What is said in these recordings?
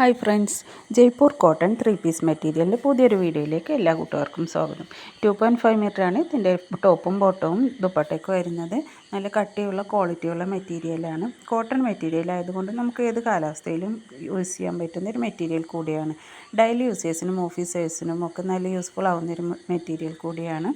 Hi friends Jaipur cotton three piece മെറ്റീരിയലിന്റെ പുതിയൊരു വീഡിയോയിലേക്ക് എല്ലാ കൂട്ടുകാർക്കും സ്വാഗതം. ടു പോയിന്റ് ഫൈവ് മീറ്ററാണ് ഇതിന്റെ ടോപ്പും ബോട്ടവും ദുപ്പട്ടയ്ക്കും വരുന്നത്. നല്ല കട്ടിയുള്ള ക്വാളിറ്റിയുള്ള മെറ്റീരിയലാണ് കോട്ടൺ മെറ്റീരിയൽ ആയതുകൊണ്ട് നമുക്ക് ഏത് കാലാവസ്ഥയിലും യൂസ് ചെയ്യാൻ പറ്റുന്ന ഒരു മെറ്റീരിയൽ കൂടിയാണ്. ഡെയിലി യൂസേഴ്സിനും ഓഫീസേഴ്സിനും ഒക്കെ നല്ല യൂസ്ഫുൾ ആവുന്നൊരു മെറ്റീരിയൽ കൂടിയാണ്.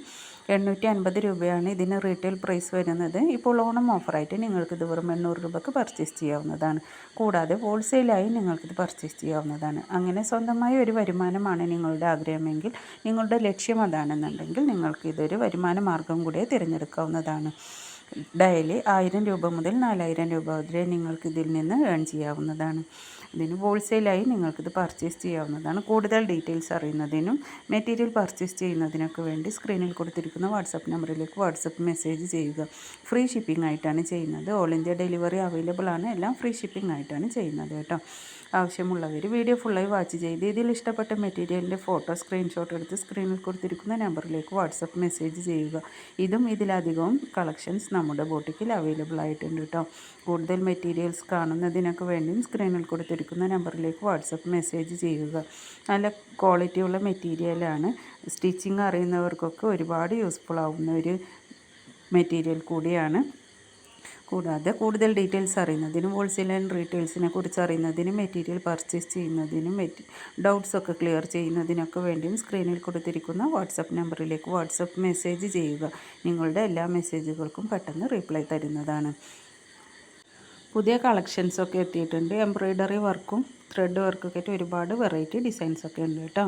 എണ്ണൂറ്റി അൻപത് രൂപയാണ് ഇതിന് റീറ്റെയിൽ പ്രൈസ് വരുന്നത്. ഇപ്പോൾ ഓണം ഓഫറായിട്ട് നിങ്ങൾക്ക് ഇത് വെറും എണ്ണൂറ് രൂപക്ക് പർച്ചേസ് ചെയ്യാവുന്നതാണ്. കൂടാതെ ഹോൾസെയിലായി നിങ്ങൾക്കിത് പർച്ചേസ് ചെയ്യാവുന്നതാണ് അങ്ങനെ സ്വന്തമായി ഒരു വരുമാനമാണ് നിങ്ങളുടെ ആഗ്രഹമെങ്കിൽ നിങ്ങളുടെ ലക്ഷ്യം അതാണെന്നുണ്ടെങ്കിൽ നിങ്ങൾക്ക് ഇതൊരു വരുമാന മാർഗം കൂടെ തിരഞ്ഞെടുക്കാവുന്നതാണ്. ഡെയിലി ആയിരം രൂപ മുതൽ നാലായിരം രൂപ വരെ നിങ്ങൾക്ക് ഇതിൽ നിന്ന് ഏൺ ചെയ്യാവുന്നതാണ്. ഇതിന് ഹോൾസെയിലായി നിങ്ങൾക്കിത് പർച്ചേസ് ചെയ്യാവുന്നതാണ്. കൂടുതൽ ഡീറ്റെയിൽസ് അറിയുന്നതിനും മെറ്റീരിയൽ പർച്ചേസ് ചെയ്യുന്നതിനൊക്കെ വേണ്ടി സ്ക്രീനിൽ കൊടുത്തിരിക്കുന്ന വാട്സപ്പ് നമ്പറിലേക്ക് വാട്സപ്പ് മെസ്സേജ് ചെയ്യുക. ഫ്രീ ഷിപ്പിംഗ് ആയിട്ടാണ് ചെയ്യുന്നത്. ഓൾ ഇന്ത്യ ഡെലിവറി അവൈലബിൾ ആണ്. എല്ലാം ഫ്രീ ഷിപ്പിംഗ് ആയിട്ടാണ് ചെയ്യുന്നത് കേട്ടോ. ആവശ്യമുള്ളവർ വീഡിയോ ഫുള്ളായി വാച്ച് ചെയ്ത് ഇതിൽ ഇഷ്ടപ്പെട്ട മെറ്റീരിയലിന്റെ ഫോട്ടോ സ്ക്രീൻഷോട്ട് എടുത്ത് സ്ക്രീനിൽ കൊടുത്തിരിക്കുന്ന നമ്പറിലേക്ക് വാട്സപ്പ് മെസ്സേജ് ചെയ്യുക. ഇതും ഇതിലധികവും കളക്ഷൻസ് നമ്മുടെ ബോട്ടിക്കിൽ അവൈലബിൾ ആയിട്ടുണ്ട് കേട്ടോ കൂടുതൽ മെറ്റീരിയൽസ് കാണുന്നതിനൊക്കെ വേണ്ടിയും സ്ക്രീനിൽ കൊടുത്തിരിക്കുന്ന നമ്പറിലേക്ക് വാട്സപ്പ് മെസ്സേജ് ചെയ്യുക. നല്ല ക്വാളിറ്റിയുള്ള മെറ്റീരിയലാണ് സ്റ്റിച്ചിങ് അറിയുന്നവർക്കൊക്കെ ഒരുപാട് യൂസ്ഫുൾ ആവുന്ന ഒരു മെറ്റീരിയൽ കൂടിയാണ്. കൂടാതെ കൂടുതൽ ഡീറ്റെയിൽസ് അറിയുന്നതിനും ഹോൾസെയിൽ ആൻഡ് റീറ്റെയിൽസിനെ കുറിച്ച് അറിയുന്നതിനും മെറ്റീരിയൽ പർച്ചേസ് ചെയ്യുന്നതിനും ഡൗട്ട്സ് ഒക്കെ ക്ലിയർ ചെയ്യുന്നതിനൊക്കെ വേണ്ടിയും സ്ക്രീനിൽ കൊടുത്തിരിക്കുന്ന വാട്സപ്പ് നമ്പറിലേക്ക് വാട്സപ്പ് മെസ്സേജ് ചെയ്യുക. നിങ്ങളുടെ എല്ലാ മെസ്സേജുകൾക്കും പെട്ടെന്ന് റിപ്ലൈ തരുന്നതാണ്. പുതിയ കളക്ഷൻസൊക്കെ എത്തിയിട്ടുണ്ട്. എംബ്രോയ്ഡറി വർക്കും ത്രെഡ് വർക്കൊക്കെ ആയിട്ട് ഒരുപാട് വെറൈറ്റി ഡിസൈൻസൊക്കെ ഉണ്ട് കേട്ടോ.